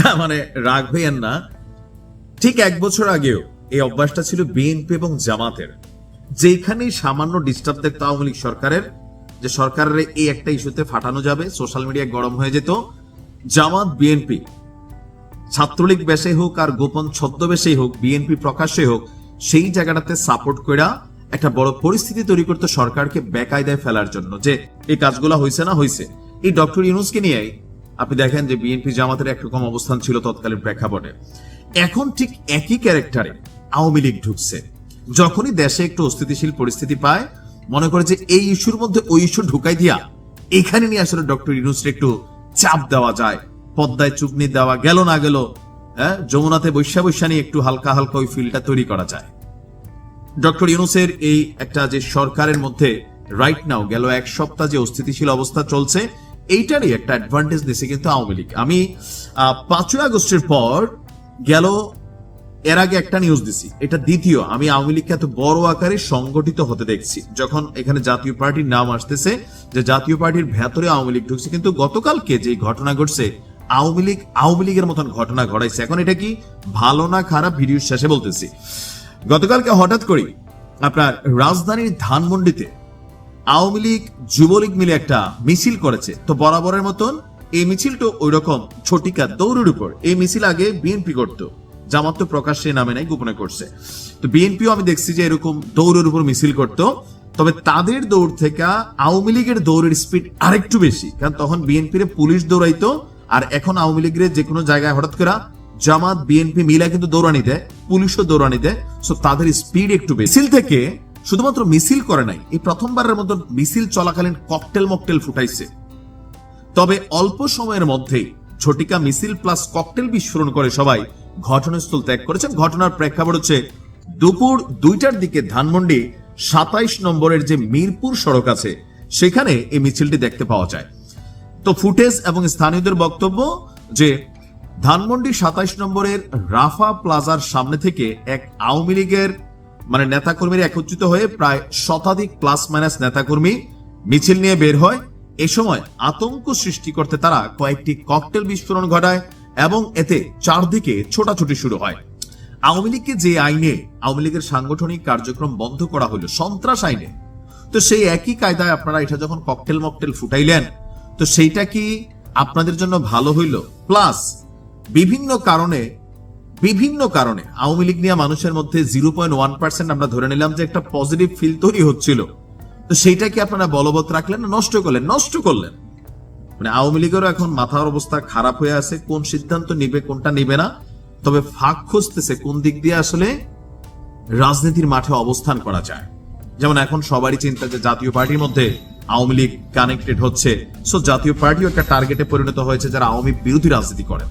না মানে রাগ হইয়েন না। ঠিক এক বছর আগেও এই অভ্যাসটা ছিল বিএনপি এবং জামাতের। যেখানেই সামান্য ডিস্টার্ব দেখতো আওয়ামী লীগ সরকারের, যে সরকারের এই একটা ইস্যুতে ফাটানো যাবে সোশ্যাল মিডিয়ায় গরম হয়ে যেত। জামাত, বিএনপি, ছাত্রলীগ বেশে হোক আর গোপন ছদ্মবেশেই হোক, বিএনপি প্রকাশ্যে হোক, সেই জায়গাটাতে সাপোর্ট করা একটা বড় পরিস্থিতি তৈরি করতে সরকারকে বেকায়দায় ফেলার জন্য যে এই কাজগুলো হয়েছে না হয়েছে এই ডক্টর ইউনুসকে নিয়েই আপনি দেখেন যে বিএনপি জামাতের একরকম অবস্থান ছিল তৎকালীন প্রেক্ষাপটে। এখন ঠিক একই ক্যারেক্টারে আওয়ামী লীগ ঢুকছে। যখনই দেশে একটু অস্থিতিশীল পরিস্থিতি পায়, মনে করে যে এই ইস্যুর মধ্যে ওই ইস্যু ঢুকাই দিয়া এখানে নিয়ে আসলে ডক্টর ইউনুসের একটু চাপ দেওয়া যায়, পদ্মায় চুগনি দেওয়া গেল না গেল হ্যাঁ যমুনাতে বৈশা বৈশা নিয়ে একটু হালকা হালকা ওই ফিলটা তৈরি করা যায়। ডক্টর ইউনুসের এই একটা যে সরকারের মধ্যে রাইট নাও গেল এক সপ্তাহ যে অস্থিতিশীল অবস্থা চলছে এইটারই একটা অ্যাডভান্টেজ দিছে কিন্তু আওয়ামী লীগ। আমি পাঁচই আগস্টের পর গেল, এর আগে একটা নিউজ দিছি। এটা দ্বিতীয়। আমি আওয়ামী লীগকে এত বড় আকারে সংগঠিত হতে দেখছি। যখন এখানে জাতীয় পার্টির নাম আসতেছে যে জাতীয় পার্টির ভেতরে আওয়ামী লীগ ঢুকছে, কিন্তু গতকালকে যে ঘটনা ঘটছে, আওয়ামী লীগ, আওয়ামী লীগের মতন ঘটনা ঘটাইছে। এখন এটা কি ভালো না খারাপ ভিডিওর শেষে বলতেছি। গতকালকে হঠাৎ করে আপনার রাজধানীর ধানমন্ডিতে আওয়ামী লীগ, যুবলীগ মিলে একটা মিছিল করেছে। তো বরাবরের মতন এই মিছিলটা ওই রকম ছটিকা দৌড়ের উপর। এই মিছিল আগে বিএনপি করত। জামাত তো প্রকাশ্যে নামে নাই, গোপনে করছে। তো বিএনপিও আমি দেখছি যে এরকম দৌড়ের উপর মিছিল করত। তবে তাদের দৌড় থেকে আওয়ামী লীগের দৌড়ের স্পিড আরেকটু বেশি। কারণ তখন বিএনপির পুলিশ দৌড়াইতো আর এখন আওয়ামী লীগের যে কোনো জায়গায় হঠাৎ করে জামাত, বিএনপি মিলা কিন্তু দৌড়ানি দেয়, পুলিশও দৌড়ানি দেয়। সো তাদের স্পিড একটু বেশি। থেকে শুধুমাত্র মিছিল করে নাই, এই প্রথমবারের মতো মিছিল চলাকালীন ককটেল মকটেল ফুটাইছে। তবে অল্প সময়ের মধ্যেই ঝটিকা মিছিল প্লাস ককটেল বিস্ফোরণ করে সবাই ঘটনাস্থল ত্যাগ করেছেন। ঘটনার প্রেক্ষাপট হচ্ছে দুপুর দুইটার দিকে ধানমন্ডি সাতাইশ নম্বরের যে মিরপুর সড়ক আছে, সেখানে এই মিছিলটি দেখতে পাওয়া যায়। তো ফুটেজ এবং স্থানীয়দের বক্তব্য যে ধানমন্ডি সাতাইশ নম্বরের রাফা প্লাজার সামনে থেকে এক আওয়ামী লীগের মানে নেতাকর্মীরা একত্রিত হয়ে প্রায় শতাধিক প্লাস মাইনাস নেতাকর্মী মিছিল নিয়ে বের হয়। এ সময় আতঙ্ক সৃষ্টি করতে তারা কয়েকটি ককটেল বিস্ফোরণ ঘটায় এবং এতে চারদিকে ছোটাছুটি শুরু হয়। আওয়ামী লীগকে যে আইনে, আওয়ামী লীগের সাংগঠনিক কার্যক্রম বন্ধ করা হলো সন্ত্রাস আইনে, তো সেই একই কায়দায় আপনারা এটা যখন ককটেল মকটেল ফুটাইলেন, তো সেইটা কি আপনাদের জন্য ভালো হইল? প্লাস বিভিন্ন কারণে বিভিন্ন কারণে আওয়ামী লীগ নিয়ে মানুষের মধ্যে জিরো পয়েন্ট ওয়ান পার্সেন্ট আমরা ধরে নিলাম যে একটা পজিটিভ ফিল তৈরি হচ্ছিল। তো সেইটা কি আপনারা বলবৎ রাখলেন না নষ্ট করলেন? নষ্ট করলেন। মানে আওয়ামী লীগেরও এখন মাথার অবস্থা খারাপ হয়ে আছে, কোন সিদ্ধান্ত নিবে, কোনটা নিবে না। তবে ফাঁক খুঁজতেছে কোন দিক দিয়ে আসলে রাজনীতির মাঠে অবস্থান করা যায়। যেমন এখন সবারই চিন্তা যে জাতীয় পার্টির মধ্যে আওয়ামী লীগ কানেক্টেড হচ্ছে। সো জাতীয় পার্টিও একটা টার্গেটে পরিণত হয়েছে যারা আওয়ামী বিরোধী রাজনীতি করে।